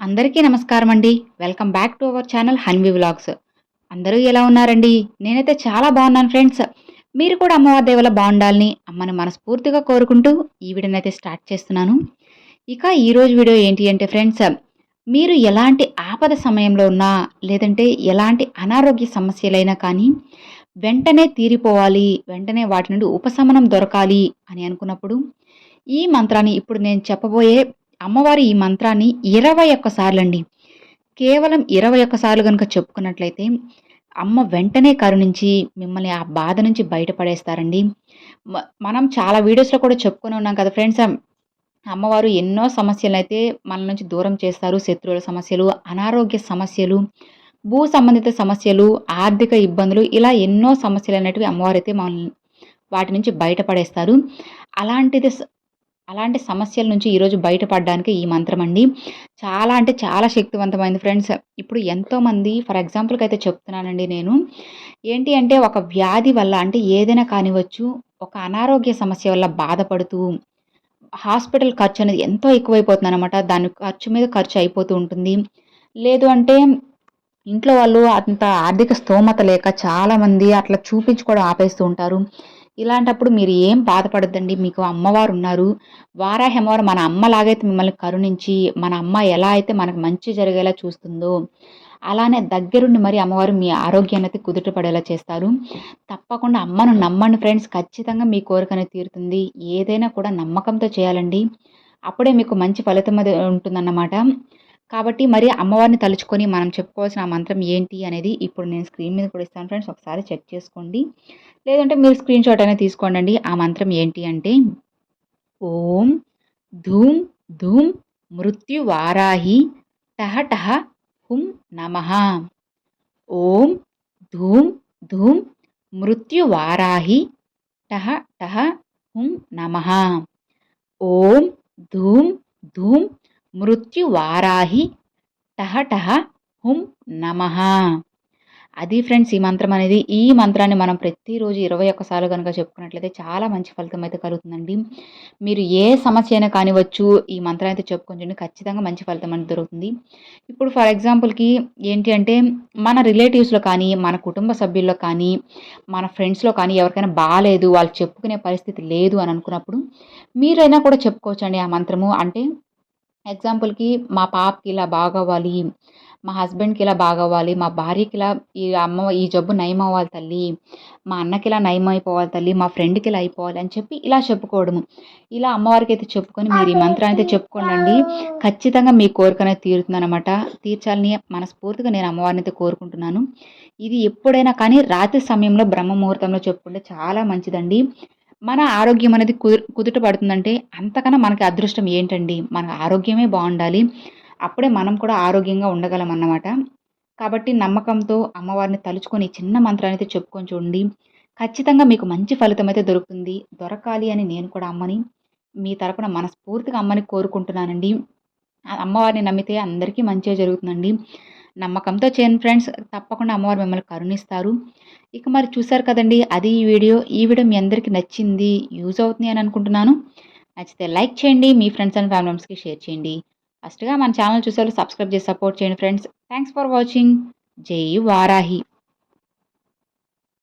అందరికీ నమస్కారం అండి welcome back to our channel Hanvi vlogs. అందరూ ఎలా ఉన్నారండి? నేనైతే చాలా బాగున్నాను ఫ్రెండ్స్. మీరు కూడా అమ్మవారి దేవుల బాగుండాలని అమ్మని మనస్ఫూర్తిగా కోరుకుంటూ ఈ వీడియోనైతే స్టార్ట్ చేస్తున్నాను. ఇక ఈరోజు వీడియో ఏంటి అంటే ఫ్రెండ్స్ మీరు ఎలాంటి ఆపద సమయంలో ఉన్నా లేదంటే ఎలాంటి అనారోగ్య సమస్యలైనా కానీ వెంటనే తీరిపోవాలి వెంటనే వాటి నుండి ఉపశమనం దొరకాలి అని అనుకున్నప్పుడు ఈ మంత్రాన్ని ఇప్పుడు నేను చెప్పబోయే అమ్మవారి ఈ మంత్రాన్ని ఇరవై ఒక్కసార్లు అండి కేవలం ఇరవై ఒక్కసార్లు కనుక చెప్పుకున్నట్లయితే అమ్మ వెంటనే కరుణించి మిమ్మల్ని ఆ బాధ నుంచి బయటపడేస్తారండి. మనం చాలా వీడియోస్లో కూడా చెప్పుకొని ఉన్నాం కదా ఫ్రెండ్స్ అమ్మవారు ఎన్నో సమస్యలు అయితే మన నుంచి దూరం చేస్తారు. శత్రువుల సమస్యలు అనారోగ్య సమస్యలు భూ సంబంధిత సమస్యలు ఆర్థిక ఇబ్బందులు ఇలా ఎన్నో సమస్యలు అనేటివి అమ్మవారు అయితే మనల్ని వాటి నుంచి బయటపడేస్తారు. అలాంటిది అలాంటి సమస్యల నుంచి ఈరోజు బయటపడడానికి ఈ మంత్రం అండి. చాలా అంటే చాలా శక్తివంతమైంది ఫ్రెండ్స్. ఇప్పుడు ఎంతోమంది ఫర్ ఎగ్జాంపుల్కి అయితే చెప్తున్నానండి నేను. ఏంటి అంటే ఒక వ్యాధి వల్ల అంటే ఏదైనా కానివచ్చు ఒక అనారోగ్య సమస్య వల్ల బాధపడుతూ హాస్పిటల్ ఖర్చు అనేది ఎంతో ఎక్కువైపోతుంది అనమాట దాని ఖర్చు మీద ఖర్చు అయిపోతూ ఉంటుంది. లేదు అంటే ఇంట్లో వాళ్ళు అంత ఆర్థిక స్తోమత లేక చాలామంది అట్లా చూపించుకోవడం ఆపేస్తూ ఉంటారు. ఇలాంటప్పుడు మీరు ఏం బాధపడద్దండి? మీకు అమ్మవారు ఉన్నారు వారాహి అమ్మవారు మన అమ్మలాగైతే మిమ్మల్ని కరుణించి మన అమ్మ ఎలా అయితే మనకు మంచి జరిగేలా చూస్తుందో అలానే దగ్గరుండి మరి అమ్మవారు మీ ఆరోగ్యాన్ని అయితే కుదుట పడేలా చేస్తారు. తప్పకుండా అమ్మను నమ్మండి ఫ్రెండ్స్. ఖచ్చితంగా మీ కోరిక అనేది తీరుతుంది. ఏదైనా కూడా నమ్మకంతో చేయాలండి. అప్పుడే మీకు మంచి ఫలితం అది ఉంటుందన్నమాట. కాబట్టి మరి అమ్మవారిని తలుచుకొని మనం చెప్పుకోవాల్సిన మంత్రం ఏంటి అనేది ఇప్పుడు నేను స్క్రీన్ మీద కూడా ఇస్తాను ఫ్రెండ్స్. ఒకసారి చెక్ చేసుకోండి. లేదంటే మీరు స్క్రీన్ షాట్ అనేది తీసుకోండి ఆ మంత్రం ఏంటి అంటే ఓం ధూమ్ ధూమ్ మృత్యువారాహి టహ టహ హుం నమ. ఓం ధూమ్ ధూమ్ మృత్యువారాహి టహ టహ హుం నమ. ఓం ధూమ్ ధూమ్ మృత్యువారాహి టహ హుం నమ. అది ఫ్రెండ్స్ ఈ మంత్రం అనేది ఈ మంత్రాన్ని మనం ప్రతిరోజు ఇరవై ఒక్కసార్లు కనుక చెప్పుకున్నట్లయితే చాలా మంచి ఫలితం అయితే కలుగుతుందండి. మీరు ఏ సమస్య అయినా కానివచ్చు ఈ మంత్రం అయితే చెప్పుకొని ఖచ్చితంగా మంచి ఫలితం అనేది దొరుకుతుంది. ఇప్పుడు ఫర్ ఎగ్జాంపుల్కి ఏంటి అంటే మన రిలేటివ్స్లో కానీ మన కుటుంబ సభ్యుల్లో కానీ మన ఫ్రెండ్స్లో కానీ ఎవరికైనా బాగాలేదు వాళ్ళు చెప్పుకునే పరిస్థితి లేదు అని అనుకున్నప్పుడు మీరైనా కూడా చెప్పుకోవచ్చండి ఆ మంత్రము. అంటే ఎగ్జాంపుల్కి మా పాపకి ఇలా బాగవ్వాలి మా హస్బెండ్కి ఇలా బాగవ్వాలి మా భార్యకి ఇలా ఈ అమ్మ ఈ జబ్బు నయం అవ్వాలి తల్లి మా అన్నకి ఇలా నయం అయిపోవాలి తల్లి మా ఫ్రెండ్కి ఇలా అయిపోవాలి అని చెప్పి ఇలా చెప్పుకోవడము. ఇలా అమ్మవారికి అయితే చెప్పుకొని మీరు ఈ మంత్రాన్ని అయితే చెప్పుకోండి ఖచ్చితంగా మీ కోరిక అనేది తీరుతుందన్నమాట. తీర్చాలని మనస్ఫూర్తిగా నేను అమ్మవారిని అయితే కోరుకుంటున్నాను. ఇది ఎప్పుడైనా కానీ రాత్రి సమయంలో బ్రహ్మ ముహూర్తంలో చెప్పుకుంటే చాలా మంచిదండి. మన ఆరోగ్యం అనేది కుదు కుదుట పడుతుందంటే అంతకన్నా మనకి అదృష్టం ఏంటండి? మన ఆరోగ్యమే బాగుండాలి. అప్పుడే మనం కూడా ఆరోగ్యంగా ఉండగలం అన్నమాట కాబట్టి నమ్మకంతో అమ్మవారిని తలుచుకొని చిన్న మంత్రాన్ని అయితే చెప్పుకొని చూడండి. ఖచ్చితంగా మీకు మంచి ఫలితం అయితే దొరుకుతుంది. దొరకాలి అని నేను కూడా అమ్మని మీ తరపున మనస్ఫూర్తిగా అమ్మని కోరుకుంటున్నానండి. అమ్మవారిని నమ్మితే అందరికీ మంచిగా జరుగుతుందండి. నమ్మకంతో చేయండి ఫ్రెండ్స్. తప్పకుండా అమ్మవారు మిమ్మల్ని కరుణిస్తారు. ఇక మరి చూసారు కదండి అది ఈ వీడియో. ఈ వీడియో మీ అందరికీ నచ్చింది యూజ్ అవుతుంది అని అనుకుంటున్నాను. నచ్చితే లైక్ చేయండి మీ ఫ్రెండ్స్ అండ్ ఫ్యామిలీ మెంబర్స్కి షేర్ చేయండి. ఫస్ట్గా మన ఛానల్ చూసారు సబ్స్క్రైబ్ చేసి సపోర్ట్ చేయండి ఫ్రెండ్స్. Thanks for watching. జై వారాహి.